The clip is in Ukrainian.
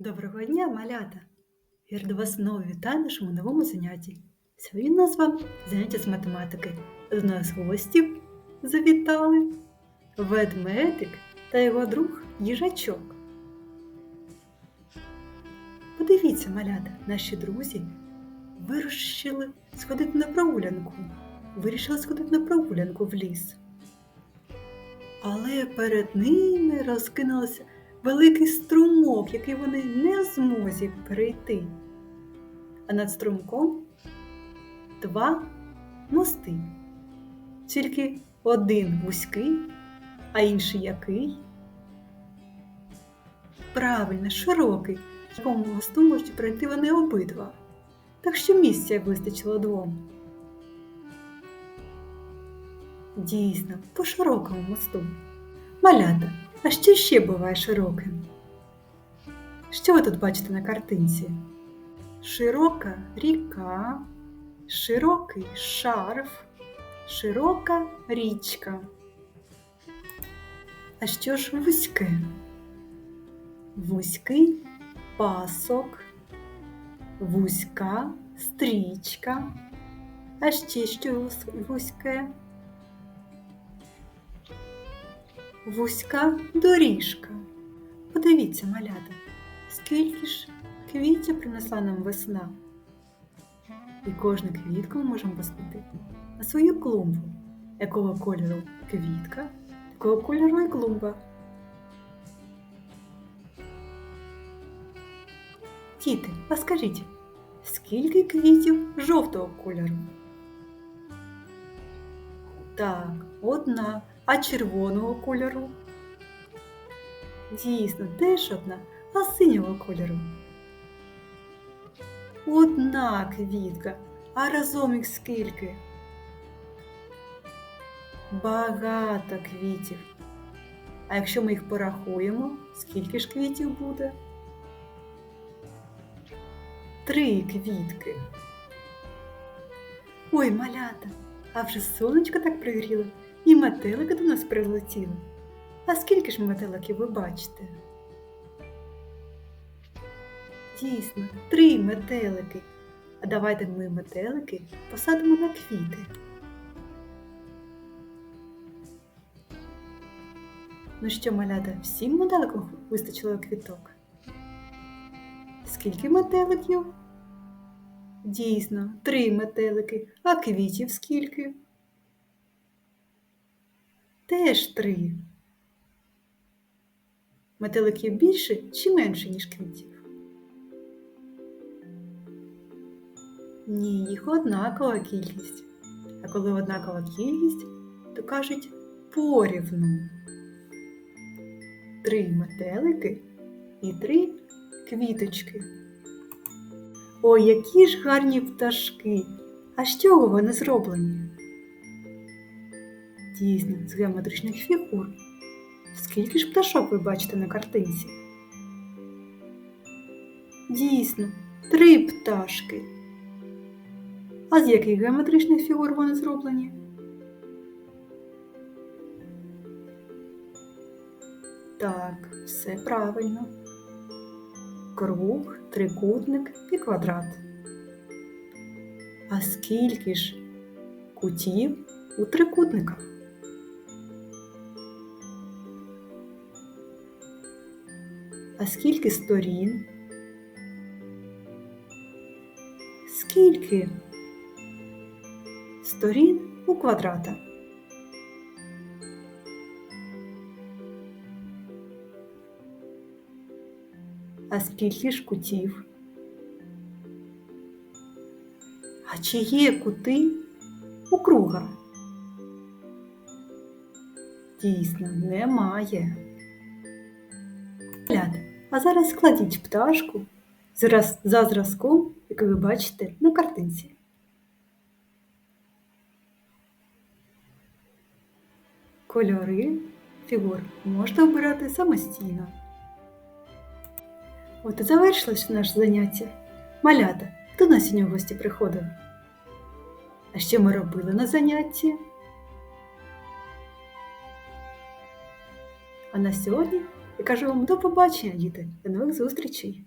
Доброго дня, малята! Я рада вас знову вітаю на нашому новому занятті. Сьогодні у нас з вами заняття з математики. До нас гостів завітали ведмедик та його друг їжачок. Подивіться, малята, наші друзі вирішили сходити на прогулянку. Вирішили сходити на прогулянку в ліс. Але перед ними розкинулося великий струмок, який вони не в змозі перейти. А над струмком два мости. Тільки один вузький, а інший який? Правильно, широкий. Якому мосту можуть пройти вони обидва. Так що місця вистачило двом. Дійсно, по широкому мосту. Малята, а що ще буває широким? Що ви тут бачите на картинці? Широка ріка, широкий шарф, широка річка. А що ж вузьке? Вузький пасок, вузька стрічка. А ще що вузьке? Вузька доріжка. Подивіться, малята, скільки ж квітів принесла нам весна. І кожну квітку ми можемо посадити на свою клумбу. Якого кольору квітка, такого кольору і клумба. Діти, а скажіть, скільки квітів жовтого кольору? Так, одна. А червоного кольору? Дійсно, теж одна, а синього кольору. Одна квітка, а разом їх скільки? Багато квітів. А якщо ми їх порахуємо, скільки ж квітів буде? Три квітки. Ой, малята, а вже сонечко так пригріло, і метелики до нас прилетіли. А скільки ж метеликів ви бачите? Дійсно, три метелики. А давайте ми метелики посадимо на квіти. Ну що, малята, всім метеликам вистачило квіток? Скільки метеликів? Дійсно, три метелики, а квітів скільки? Теж три. Метеликів більше чи менше, ніж квітів? Ні, їх однакова кількість. А коли однакова кількість, то кажуть порівну. Три метелики і три квіточки. Ой, які ж гарні пташки! А з чого вони зроблені? Дійсно, з геометричних фігур. Скільки ж пташок ви бачите на картинці? Дійсно, три пташки. А з яких геометричних фігур вони зроблені? Так, все правильно. Круг, трикутник і квадрат. А скільки ж кутів у трикутниках? А скільки сторін? Скільки сторін у квадрата? А скільки ж кутів? А чи є кути у круга? Дійсно, немає. А зараз складіть пташку за зразком, який ви бачите на картинці. Кольори фігур можна обирати самостійно. От і завершилось наше заняття. Малята, хто на сьогодні в гості приходив? А що ми робили на занятті? А на сьогодні і кажу вам до побачення, діти, до нових зустрічей!